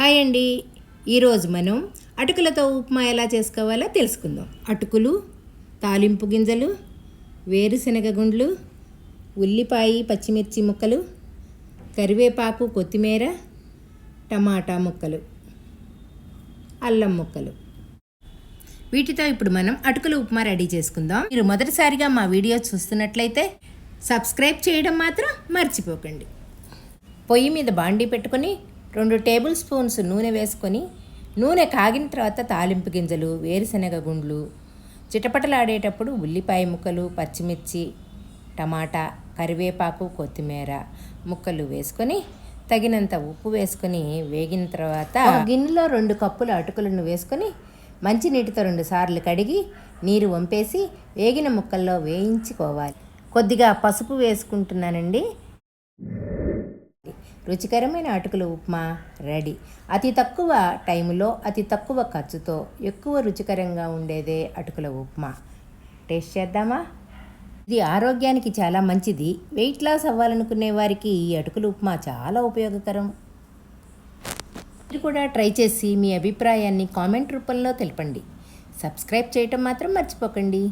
Hi అండి. ఈరోజు మనం అటుకులతో ఉప్మా ఎలా చేసుకోవాలో తెలుసుకుందాం. అటుకులు తాలింపు గింజలు వేరుశనగ గుండ్లు ఉల్లిపాయ పచ్చిమిర్చి ముక్కలు కరివేపాకు కొత్తిమీర టమాటా ముక్కలు అల్లం ముక్కలు. వీటితో ఇప్పుడు మనం అటుకుల ఉప్మా రెడీ చేసుకుందాం. మీరు మొదటిసారిగా మా వీడియో చూస్తున్నట్లయితే సబ్స్క్రైబ్ చేయడం మాత్రం మర్చిపోకండి. పొయ్యి మీద బాండీ పెట్టుకొని రెండు టేబుల్ స్పూన్స్ నూనె వేసుకొని నూనె కాగిన తర్వాత తాలింపు గింజలు వేరుశనగ గుండ్లు చిటపటలాడేటప్పుడు ఉల్లిపాయ ముక్కలు పచ్చిమిర్చి టమాటా కరివేపాకు కొత్తిమీర ముక్కలు వేసుకొని తగినంత ఉప్పు వేసుకొని వేగిన తర్వాత గిన్నెలో రెండు కప్పుల అటుకులను వేసుకొని మంచినీటితో రెండు సార్లు కడిగి నీరు వంపేసి వేగిన ముక్కల్లో వేయించుకోవాలి. కొద్దిగా పసుపు వేసుకుంటున్నానండి. రుచికరమైన అటుకుల ఉప్మా రెడీ. అతి తక్కువ టైంలో అతి తక్కువ ఖర్చుతో ఎక్కువ రుచికరంగా ఉండేదే అటుకుల ఉప్మా. టేస్ట్ చేద్దామా? ఇది ఆరోగ్యానికి చాలా మంచిది. వెయిట్ లాస్ అవ్వాలనుకునే వారికి ఈ అటుకుల ఉప్మా చాలా ఉపయోగకరం. మీరు కూడా ట్రై చేసి మీ అభిప్రాయాన్ని కామెంట్ రూపంలో తెలపండి. సబ్స్క్రైబ్ చేయటం మాత్రం మర్చిపోకండి.